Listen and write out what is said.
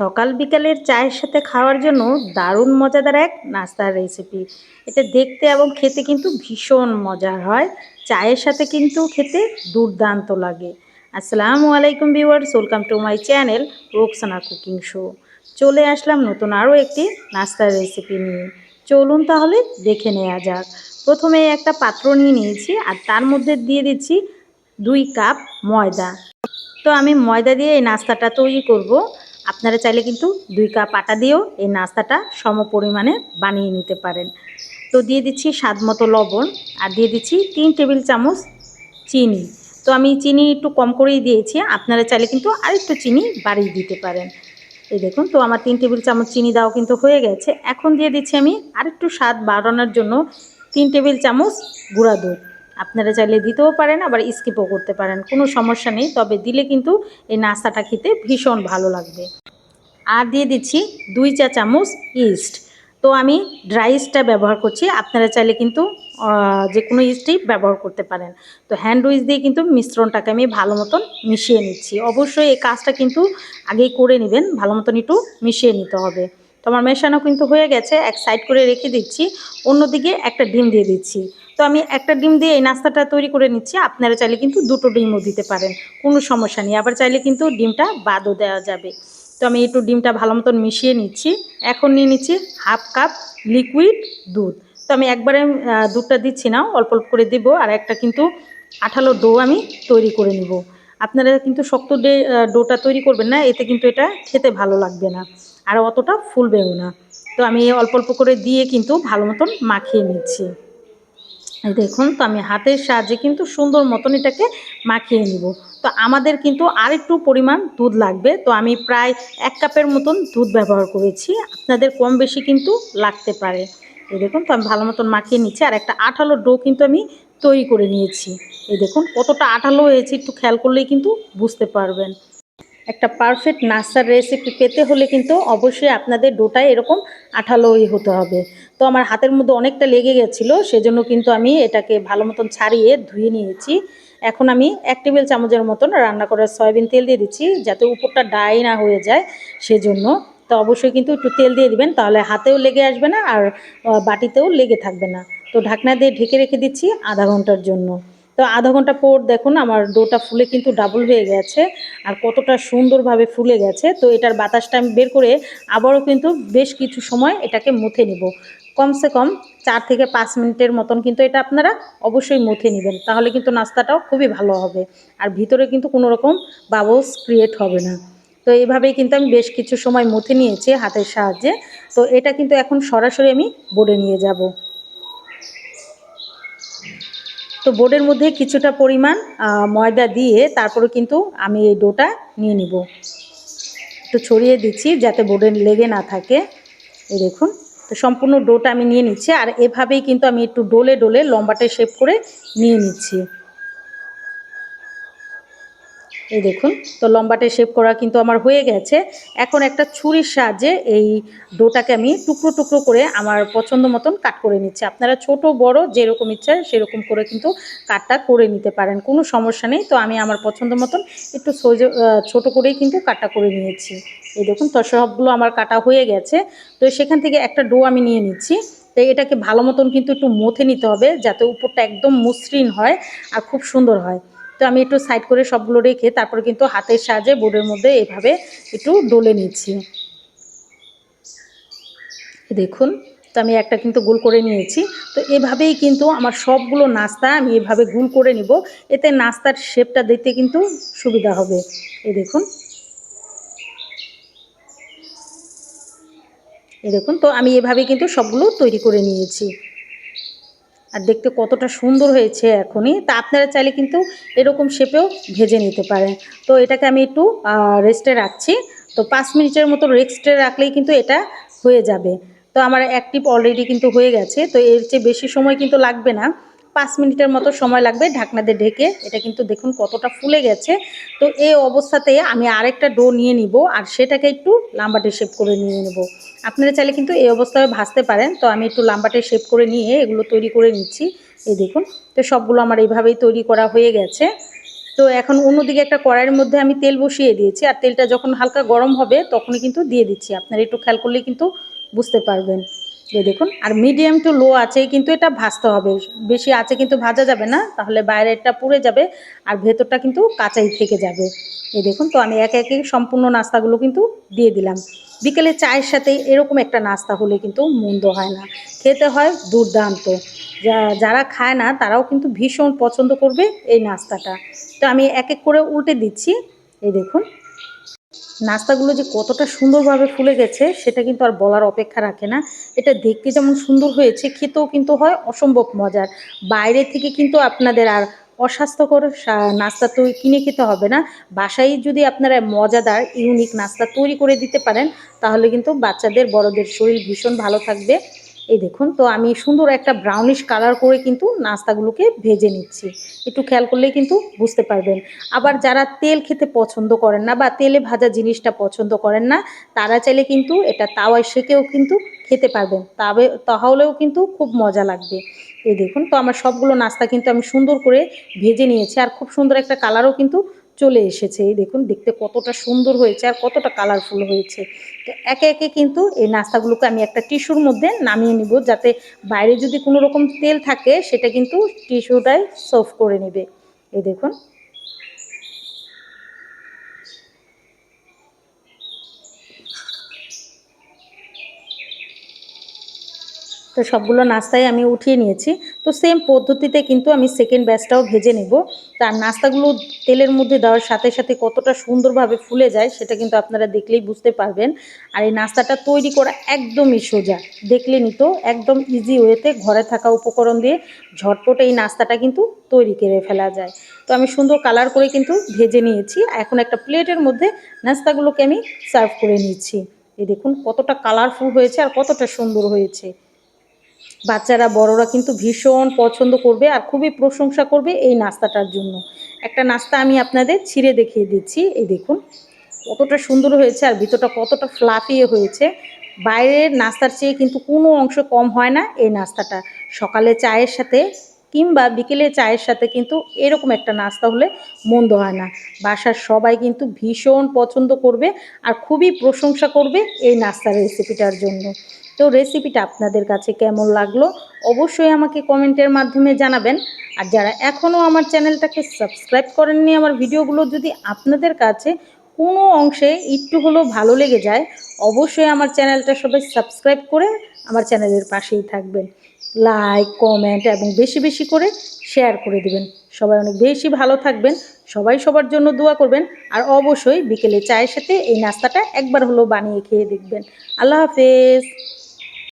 সকাল বিকালের চায়ের সাথে খাওয়ার জন্য দারুণ মজাদার এক নাস্তার রেসিপি এটা দেখতে এবং খেতে কিন্তু ভীষণ মজার হয়। চায়ের সাথে কিন্তু খেতে দুর্দান্ত লাগে। আসসালামু আলাইকুম viewers welcome to my channel Roksana cooking show চলে আসলাম নতুন আরও একটি নাস্তার রেসিপি নিয়ে। চলুন তাহলে দেখে নেওয়া যাক। প্রথমে একটা পাত্র নিয়ে নিয়েছি আর তার মধ্যে দিয়ে দিচ্ছি দুই কাপ ময়দা। তো আমি ময়দা দিয়ে এই নাস্তাটা তৈরি করব। আপনারা চাইলে কিন্তু দুই কাপ আটা দিয়েও এই নাস্তাটা সম পরিমাণে বানিয়ে নিতে পারেন। তো দিয়ে দিচ্ছি স্বাদ মতো লবণ আর দিয়ে দিচ্ছি তিন টেবিল চামচ চিনি। তো আমি চিনি একটু কম করেই দিয়েছি, আপনারা চাইলে কিন্তু আরেকটু চিনি বাড়িয়ে দিতে পারেন। এই দেখুন, তো আমার তিন টেবিল চামচ চিনি দাও কিন্তু হয়ে গেছে। এখন দিয়ে দিচ্ছি আমি আরেকটু স্বাদ বাড়ানোর জন্য তিন টেবিল চামচ গুঁড়া দুধ। আপনারা চাইলে দিতেও পারেন, আবার স্কিপও করতে পারেন। কোনো সমস্যা নেই, তবে দিলে কিন্তু এই নাস্তাটা খেতে ভীষণ ভালো লাগবে। আর দিয়ে দিচ্ছি দুই চা চামচ ইস্ট তো আমি ড্রাই ইস্টটা ব্যবহার করছি, আপনারা চাইলে কিন্তু যে কোনো ইস্টই ব্যবহার করতে পারেন। তো হ্যান্ড উইচ দিয়ে কিন্তু মিশ্রণটাকে আমি ভালো মতন মিশিয়ে নিচ্ছি। অবশ্যই এই কাজটা কিন্তু আগেই করে নেবেন, ভালো মতন একটু মিশিয়ে নিতে হবে। তো আমার মেশানো কিন্তু হয়ে গেছে, এক সাইড করে রেখে দিচ্ছি, অন্যদিকে একটা ডিম দিয়ে দিচ্ছি। তো আমি একটা ডিম দিয়ে এই নাস্তাটা তৈরি করে নিচ্ছি। আপনারা চাইলে কিন্তু দুটো ডিমও দিতে পারেন, কোনো সমস্যা নেই। আবার চাইলে কিন্তু ডিমটা বাদও দেওয়া যাবে। তো আমি একটু ডিমটা ভালো মতন মিশিয়ে নিচ্ছি। এখন নিয়ে নিচ্ছি হাফ কাপ লিকুইড দুধ। তো আমি একবারে দুধটা দিচ্ছি না, অল্প অল্প করে দেবো। আর একটা কিন্তু আঠালো ডো আমি তৈরি করে নিব। আপনারা কিন্তু শক্ত ডে ডোটা তৈরি করবেন না, এতে কিন্তু এটা খেতে ভালো লাগবে না। আর অতটা ফুলবেও না। তো আমি অল্প অল্প করে দিয়ে কিন্তু ভালো মতন মাখিয়ে নিচ্ছি। দেখুন, তো আমি হাতের সাহায্যে কিন্তু সুন্দর মতন এটাকে মাখিয়ে নিব। তো আমাদের কিন্তু আরেকটু পরিমাণ দুধ লাগবে। তো আমি প্রায় এক কাপের মতন দুধ ব্যবহার করেছি। আপনাদের কম বেশি কিন্তু লাগতে পারে। এই দেখুন, তো আমি ভালো মতন মাখিয়ে নিচ্ছি। আর একটা আঠালো ডো কিন্তু আমি তৈরি করে নিয়েছি। এই দেখুন, কতটা আঠালো হয়েছে, একটু খেয়াল করলেই কিন্তু বুঝতে পারবেন। একটা পারফেক্ট নাস্তার রেসিপি পেতে হলে কিন্তু অবশ্যই আপনাদের ডোটায় এরকম আঠালোই হতে হবে। তো আমার হাতের মধ্যে অনেকটা লেগে গেছিল, সেজন্য কিন্তু আমি এটাকে ভালো মতন ছাড়িয়ে ধুয়ে নিয়েছি। এখন আমি এক টেবিল চামচের মতন রান্না করার সয়াবিন তেল দিয়ে দিচ্ছি, যাতে উপরটা ডাই না হয়ে যায়, সেজন্য। তো অবশ্যই কিন্তু একটু তেল দিয়ে দিবেন, তাহলে হাতেও লেগে আসবে না আর বাটিতেও লেগে থাকবে না। তো ঢাকনা দিয়ে ঢেকে রেখে দিচ্ছি আধা ঘণ্টার জন্য। তো আধা ঘণ্টা পর দেখুন আমার ডোটা ফুলে কিন্তু ডাবল হয়ে গেছে আর কতটা সুন্দরভাবে ফুলে গেছে। তো এটার বাতাসটা আমি বের করে আবারও কিন্তু বেশ কিছু সময় এটাকে মুথে নেব। কমসে কম চার থেকে পাঁচ মিনিটের মতন কিন্তু এটা আপনারা অবশ্যই মুথে নেবেন। তাহলে কিন্তু নাস্তাটাও খুবই ভালো হবে আর ভিতরে কিন্তু কোনো রকম বাবলস ক্রিয়েট হবে না। তো এইভাবেই কিন্তু আমি বেশ কিছু সময় মুথে নিয়েছি হাতের সাহায্যে। তো এটা কিন্তু এখন সরাসরি আমি বোর্ডে নিয়ে যাব। তো বোর্ডের মধ্যে কিছুটা পরিমাণ ময়দা দিয়ে তারপরে কিন্তু আমি এই ডোটা নিয়ে নিব। একটু ছড়িয়ে দিচ্ছি যাতে বোর্ডে লেগে না থাকে। এই দেখুন, তো সম্পূর্ণ ডোটা আমি নিয়ে নিচ্ছি আর এভাবেই কিন্তু আমি একটু ডোলে ডোলে লম্বাটে শেপ করে নিয়ে নিচ্ছি। এই দেখুন, তো লম্বাটে শেপ করা কিন্তু আমার হয়ে গেছে। এখন একটা ছুরির সাহায্যে এই ডোটাকে আমি টুকরো টুকরো করে আমার পছন্দ মতন কাট করে নিচ্ছি। আপনারা ছোট, বড়, যেরকম ইচ্ছা সেরকম করে কিন্তু কাটটা করে নিতে পারেন, কোনো সমস্যা নেই। তো আমি আমার পছন্দ মতন একটু সোজো ছোটো করেই কিন্তু কাটটা করে নিয়েছি। এই দেখুন, তো সবগুলো আমার কাটা হয়ে গেছে। তো সেখান থেকে একটা ডো আমি নিয়ে নিচ্ছি। তো এটাকে ভালো মতন কিন্তু একটু মথে নিতে হবে, যাতে উপরটা একদম মসৃণ হয় আর খুব সুন্দর হয়। তো আমি একটু সাইড করে সবগুলো রেখে তারপরে কিন্তু হাতের সাহায্যে বোর্ডের মধ্যে এভাবে একটু ডলে নিচ্ছি দেখুন, তো আমি একটা কিন্তু গোল করে নিয়েছি। তো এভাবেই কিন্তু আমার সবগুলো নাস্তা আমি এভাবে গুল করে নিব। এতে নাস্তার শেপটা দেখতে কিন্তু সুবিধা হবে। এই দেখুন। এই দেখুন, তো আমি এভাবে কিন্তু সবগুলো তৈরি করে নিয়েছি। আর দেখতে কতটা সুন্দর হয়েছে এখনই। তা আপনারা চাইলে কিন্তু এরকম শেপেও ভেজে নিতে পারেন। তো এটাকে আমি একটু রেস্টে রাখছি। তো পাঁচ মিনিটের মতো রেস্টে রাখলেই কিন্তু এটা হয়ে যাবে। তো আমার অ্যাক্টিভ অলরেডি কিন্তু হয়ে গেছে। তো এর চেয়ে বেশি সময় কিন্তু লাগবে না। পাঁচ মিনিটের মতো সময় লাগবে ঢাকনা দিয়ে ঢেকে। এটা কিন্তু দেখুন কতটা ফুলে গেছে। তো এই অবস্থাতে আমি আরেকটা ডো নিয়ে নিব আর সেটাকে একটু লাম্বাটে শেপ করে নিয়ে নেব। আপনারা চাইলে কিন্তু এই অবস্থায় ভাজতে পারেন। তো আমি একটু লাম্বাটে শেপ করে নিয়ে এগুলো তৈরি করে নিচ্ছি। এই দেখুন, তো সবগুলো আমার এইভাবেই তৈরি করা হয়ে গেছে। তো এখন অন্যদিকে একটা কড়াইয়ের মধ্যে আমি তেল বসিয়ে দিয়েছি। আর তেলটা যখন হালকা গরম হবে তখনই কিন্তু দিয়ে দিচ্ছি। আপনারা একটু খেয়াল করলেই কিন্তু বুঝতে পারবেন। যে দেখুন, আর মিডিয়াম টু লো আছে কিন্তু এটা ভাজতে হবে। বেশি আছে কিন্তু ভাজা যাবে না, তাহলে বাইরেরটা পুড়ে যাবে, আর ভেতরটা কিন্তু কাঁচাই থেকে যাবে। এই দেখুন, তো আমি একে একে সম্পূর্ণ নাস্তাগুলো কিন্তু দিয়ে দিলাম। বিকেলে চায়ের সাথে এরকম একটা নাস্তা হলে কিন্তু মন্দ হয় না। খেতে হয় দুর্দান্ত। যা- যারা খায় না, তারাও কিন্তু ভীষণ পছন্দ করবে এই নাস্তাটা। তো আমি এক এক করে উল্টে দিচ্ছি। এই দেখুন নাস্তাগুলো যে কতটা সুন্দরভাবে ফুলে গেছে, সেটা কিন্তু আর বলার অপেক্ষা রাখে না। এটা দেখতে যেমন সুন্দর হয়েছে, খেতেও কিন্তু হয় অসম্ভব মজার। বাইরে থেকে কিন্তু আপনাদের আর অস্বাস্থ্যকর নাস্তা তো কিনে খেতে হবে না। বাসায় যদি আপনারা মজাদার, ইউনিক নাস্তা তৈরি করে দিতে পারেন, তাহলে কিন্তু বাচ্চাদের, বড়দের শরীর ভীষণ ভালো থাকবে। এই দেখুন, তো আমি সুন্দর একটা ব্রাউনিশ কালার করে কিন্তু নাস্তাগুলোকে ভেজে নিচ্ছি। একটু খেয়াল করলেই কিন্তু বুঝতে পারবেন। আবার যারা তেল খেতে পছন্দ করেন না বা তেলে ভাজা জিনিসটা পছন্দ করেন না, তারা চাইলে কিন্তু এটা তাওয়ায় সেকেও কিন্তু খেতে পারবেন। তবে, তাহলেও কিন্তু খুব মজা লাগবে। এই দেখুন, তো আমার সবগুলো নাস্তা কিন্তু আমি সুন্দর করে ভেজে নিয়েছি। আর খুব সুন্দর একটা কালারও কিন্তু চলে এসেছে। এই দেখুন, দেখতে কতটা সুন্দর হয়েছে আর কতটা কালারফুল হয়েছে। তো একে একে কিন্তু এই নাস্তাগুলোকে আমি একটা টিস্যুর মধ্যে নামিয়ে নিব যাতে বাইরে যদি কোনো রকম তেল থাকে, সেটা কিন্তু টিস্যুটাই সফ করে নেবে। এই দেখুন তো সবগুলো নাস্তায় আমি উঠিয়ে নিয়েছি। তো সেম পদ্ধতিতে কিন্তু আমি সেকেন্ড ব্যাচটাও ভেজে নেব। তার নাস্তাগুলো তেলের মধ্যে দেওয়ার সাথে সাথে কতটা সুন্দরভাবে ফুলে যায় সেটা কিন্তু আপনারা দেখলেই বুঝতে পারবেন। আর এই নাস্তাটা তৈরি করা একদমই সোজা। দেখলে নিত একদম ইজি ওয়েতে ঘরে থাকা উপকরণ দিয়ে ঝটপট এই নাস্তাটা কিন্তু তৈরি করে ফেলা যায়। তো আমি সুন্দর কালার করে কিন্তু ভেজে নিয়েছি। এখন একটা প্লেটের মধ্যে নাস্তাগুলোকে আমি সার্ভ করে নিচ্ছি। এই দেখুন কতটা কালারফুল হয়েছে আর কতটা সুন্দর হয়েছে। বাচ্চারা, বড়রা কিন্তু ভীষণ পছন্দ করবে আর খুবই প্রশংসা করবে এই নাস্তাটার জন্য। একটা নাস্তা আমি আপনাদের ছিঁড়ে দেখিয়ে দিচ্ছি। এই দেখুন, কতটা সুন্দর হয়েছে আর ভিতরটা কতটা ফ্লাফিয়ে হয়েছে। বাইরের নাস্তার চেয়ে কিন্তু কোনো অংশ কম হয় না এই নাস্তাটা। সকালে চায়ের সাথে কিংবা বিকেলে চায়ের সাথে কিন্তু এরকম একটা নাস্তা হলে মন্দ হয় না। বাসার সবাই কিন্তু ভীষণ পছন্দ করবে আর খুবই প্রশংসা করবে এই নাস্তার রেসিপিটার জন্য। তো রেসিপিটা আপনাদের কাছে কেমন লাগল, অবশ্যই আমাকে কমেন্টের মাধ্যমে জানাবেন। আর যারা এখনও আমার চ্যানেলটাকে সাবস্ক্রাইব করেননি, আমার ভিডিওগুলো যদি আপনাদের কাছে কোনো অংশে একটু হলেও ভালো লেগে যায়, অবশ্যই আমার চ্যানেলটা সবাই সাবস্ক্রাইব করে আমার চ্যানেলের পাশেই থাকবেন। লাইক কমেন্ট এবং বেশি বেশি করে শেয়ার করে দিবেন। সবাই অনেক বেশি ভালো থাকবেন, সবাই সবার জন্য দোয়া করবেন, আর অবশ্যই বিকেলে চায়ের সাথে এই নাস্তাটা একবার হলেও বানিয়ে খেয়ে দেখবেন। আল্লাহ হাফেজ।